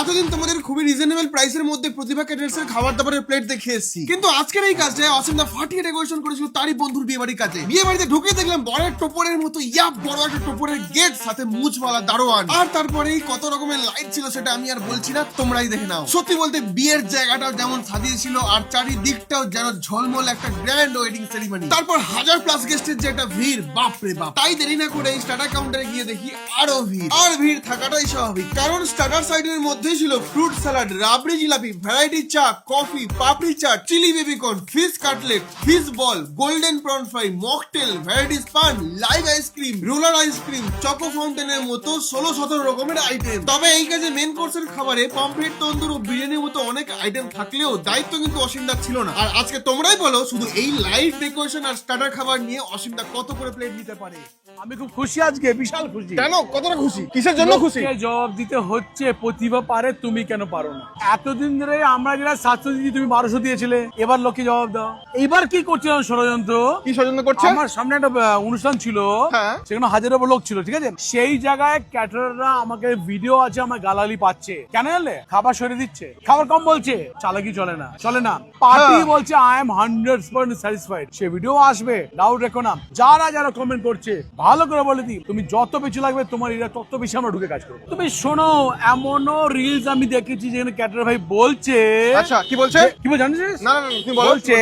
এতদিন তোমাদের খুবই রিজনেবল প্রাইসের মধ্যে প্রতিভা ক্যাটার্স এর খাবার দাবারের প্লেট দেখে এসেছি। কিন্তু আজকের এই কাজটা অসীম দা ফাটিয়ে ডেকোরেশন করেছিল তারই বন্ধুর বিয়ে বাড়ির কাছে বিয়ে বাড়িতে ঢুকে দেখলাম বড় টোপরের মতো, ইয়া, বড় একটা টোপরের গেট সাথে মুচওয়ালা দারোয়ান। আর তারপরেই কত রকমের লাইট ছিল সেটা আমি আর বলছি না, তোমরাই দেখে নাও। সত্যি বলতে বিয়ের জায়গাটাও যেমন সাজিয়েছিল, আর চারিদিকটাও যেন ঝলমল একটা গ্র্যান্ড ওয়েডিং সেরিমনি তারপর হাজার প্লাস গেস্টের যে একটা ভিড় বাপ রে বাপ। তাই দেরি না করে স্টার্টার কাউন্টারে গিয়ে দেখি আরও ভিড়। আর ভিড় থাকাটাই স্বাভাবিক, কারণ স্টার্টার সাইডের মধ্যেই ছিল fruit salad rabri jalebi variety চা coffee papdi chaat chilli baby corn fish cutlet fish ball golden prawn fry mocktail varieties paan live ice cream roller ice cream choco ফাউন্টেনের মতো ষোলো সতেরো রকমের আইটেম তবে এই কাজে মেন কোর্সের খাবারে পমফ্রেট তন্দুর ও বিরিয়ানির মতো অনেক আইটেম থাকলেও দায়িত্ব কিন্তু অসীমদার ছিল না। আর আজকে তোমরাই বলো শুধু এই লাইট ডেকোরেশন আর স্টার্টার খাবার নিয়ে অসীমদা কত করে প্লেট নিতে পারে? আমি খুব খুশি আজকে বিশাল খুশি। কেন? কতটা খুশি? কিসের জন্য খুশি? জবাব দিতে হচ্ছে প্রতিভা পারে তুমি কেন পারো না? এতদিন ধরে আমরা যেটা সাতশো দিয়েছি তুমি বারোশো দিয়েছিলে এবার লোককে জবাব দাও। এবার কি করছিলাম ষড়যন্ত্র? কি ষড়যন্ত্র করছে? আমার সামনে একটা অনুষ্ঠান ছিল হ্যাঁ। সেখানে হাজারের উপর লোক ছিল ঠিক আছে? সেই জায়গায় ক্যাটাররা আমাকে ভিডিও আছে আমার গালালি পাচ্ছে। কেন জানলে? খাবার সরিয়ে দিচ্ছে। খাবার কম বলছে। চালাকি চলে না চলে না। পার্টি হ্যাঁ। বলছে I am hundred percent satisfied say video আসবে ডাউট রেখো না। যারা যারা কমেন্ট করছে ভালো করে বলে দিই তুমি যত বেশি লাগবে তোমার এরা তত বেশি আমরা ঢুকে কাজ করব। তুমি শোনো এমনও রিলস আমি দেখেছি যেখানে ক্যাটার ভাই বলছে আচ্ছা কি বলছে? কি বলছে জানিস? না না না, তুমি বলছে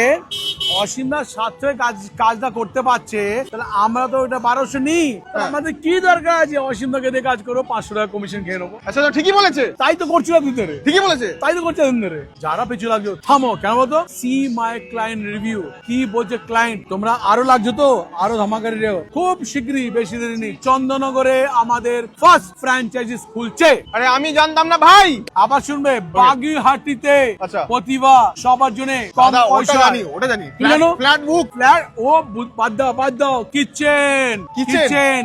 অসীমদার সাথে কাজ কাজটা করতে পারছে তাহলে আমরা তো ওটা বারোশো নিই। হ্যাঁ। আমাদের কি দরকার আছে? অসীমদাকে দিয়ে কাজ করব পাঁচশো টাকা কমিশন খেয়ে নেব। আচ্ছা ঠিকই বলেছে। তাই তো করছিলাম দুধ ধরে ঠিকই বলেছে। তাই তো করছে দুধ ধরে যারা পিছু লাগছো থামো কেন বলতো? সি মাই ক্লায়েন্ট রিভিউ কি বলছে ক্লায়েন্ট তোমরা আরও লাগছো তো? আরও ধামাকারি রেও খুব শীঘ্রই বেশি দেরি নেই। চন্দননগরে আমাদের ফার্স্ট ফ্র্যাঞ্চাইজিস খুলছে। আরে আমি জানতাম না ভাই! আবার শুনবে বাগিহাটিতে আচ্ছা। প্রতিভা সবার জন্য কম ওটা জানি ওটা জানি। জানো? ফ্ল্যাট বুক ফ্ল্যাট ও বাদ দাও বাদ দাও কিচেন? কিচেন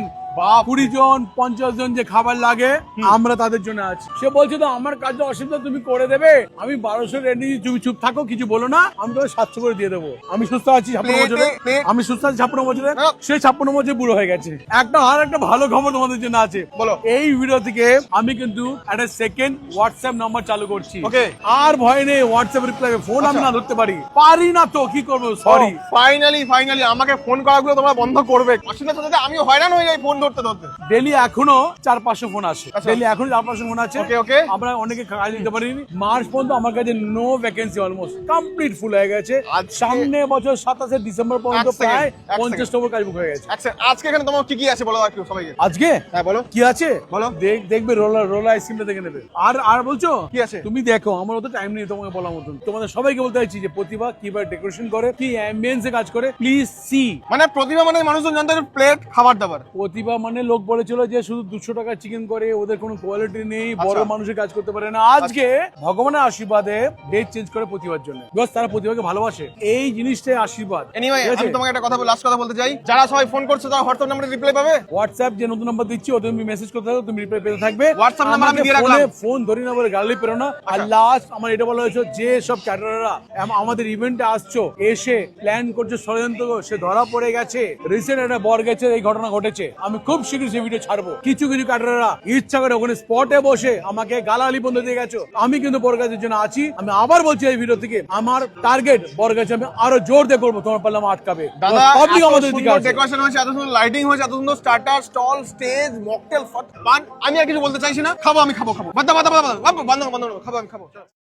কুড়ি জন পঞ্চাশ জন যে খাবার লাগে আমরা তাদের জন্য আছি। সে বলছে তো আমার কাজে অসুবিধা তুমি করে দেবে? আমি বারোশো তুমি চুপ থাকো কিছু বলো না। আমি তোমাকে সাতশো করে দিয়ে দেবো। আমি সুস্থ আছি ছাপ্পান্ন বছরে। আমি সুস্থ আছি ছাপ্পান্ন বছরে। সে ছাপ্পান্ন বছর বুড়ো হয়ে গেছে। একটা আর একটা ভালো খবর তোমাদের জন্য আছে। বলো। এই ভিডিও থেকে আমি কিন্তু একটা সেকেন্ড হোয়াটসঅ্যাপ নাম্বার চালু করছি। Okay. আর ভয় নেই হোয়াটসঅ্যাপ রিপ্লাই ফোন আমি আচ্ছা। না ধরতে পারি। পারি না তো কি করব? সরি ফাইনালি ফাইনালি আমাকে ফোন করাগুলো তোমরা বন্ধ করবে। আসলে আমি হয়রান হয়ে যাই ফোন ধরতে ধরতে। ডেলি এখনও চার পাঁচশো ফোন আসে। ডেলি এখনও চার পাঁচশো ফোন আছে. আমরা অনেকে কাজ দিতে পারিনি মার্চ পর্যন্ত আমার কাছে no vacancy almost complete full হয়ে গেছে। সামনে বছর সাতাশে ডিসেম্বর পর্যন্ত প্রায় পঞ্চাশ নম্বর কাজ বুক হয়ে গেছে। আচ্ছা আজকে এখানে তোমার কি কি আছে বলো একটু সবাইকে? আজকে? হ্যাঁ বলো। কি আছে? বলো। দেখবে রোলার রোলার আইসক্রিমটা দেখে নেবে। আর আর বলছো? কি আছে? তুমি দেখো আমার অত টাইম নেই তোমাকে বলার মতন। তোমাদের সবাইকে বলতে চাইছি যে প্রতিভা কীভাবে ডেকোরেশন করে কি অ্যাম্বিয়েন্সে কাজ করে প্লিজ সি মানে প্রতিভা মানে মানুষজন জানতে প্লেট খাবার দাবার। প্রতিভা মানে লোক বলেছিল যে শুধু দুশো টাকা চিকেন করে ওদের কোনো কোয়ালিটি নেই আচ্ছা। বড় মানুষের কাজ করতে পারে না। আজকে ভগবানের আশীর্বাদে ডেট চেঞ্জ করে প্রতিভার জন্য। বিকজ তারা প্রতিভাকে ভালোবাসে। এই জিনিসটাই আশীর্বাদ। এনিওয়ে আমি তোমাকে একটা কথা লাস্ট কথা বলতে চাই। যারা সবাই ফোন করছে তারা হোয়াটসঅ্যাপ নাম্বারে রিপ্লাই পাবে? হোয়াটসঅ্যাপ যে নতুন নাম্বার দিচ্ছি ওদের তুমি মেসেজ করতে থাকো তুমি রিপ্লাই পেতে থাকবে। WhatsApp number আমি দিয়ে রাখলাম। ফোন ধরি না বলে গালি পেরো না। আর আচ্ছা। লাস্ট আমার এটা বলা হয়েছে যে সব ক্যাটারাররা আমাদের ইভেন্টে আসছো এসে প্ল্যান করছে ষড়যন্ত্র সে ধরা পড়ে গেছে। রিসেন্ট একটা বর গেছে এই ঘটনা ঘটেছে। আমি খুব শীঘ্রই সেই ভিডিও ছাড়বো। কিছু কিছু ক্যাটারাররা ইচ্ছা করে ওখানে স্পটে বসে আমাকে গালালি বন্ধ দিয়ে গেছো। আমি কিন্তু বরগাছের জন্য আছি। আমি আবার বলছি এই ভিডিও থেকে আমার টার্গেট বরগাছে আমি আরও জোর দিয়ে করব তোমার পারলে আমার আটকাবে পাবলিক আমাদের দিকে ডেকোরেশন হয়েছে এত সুন্দর লাইটিং হয়েছে এত সুন্দর স্টার্টার স্টল স্টেজ মকটেল পান আমি আর কিছু বলতে চাইছি না। খাব আমি খাব খাব। বাদ বাদ বাদ বাদ বাদ বাদ খাব আমি খাব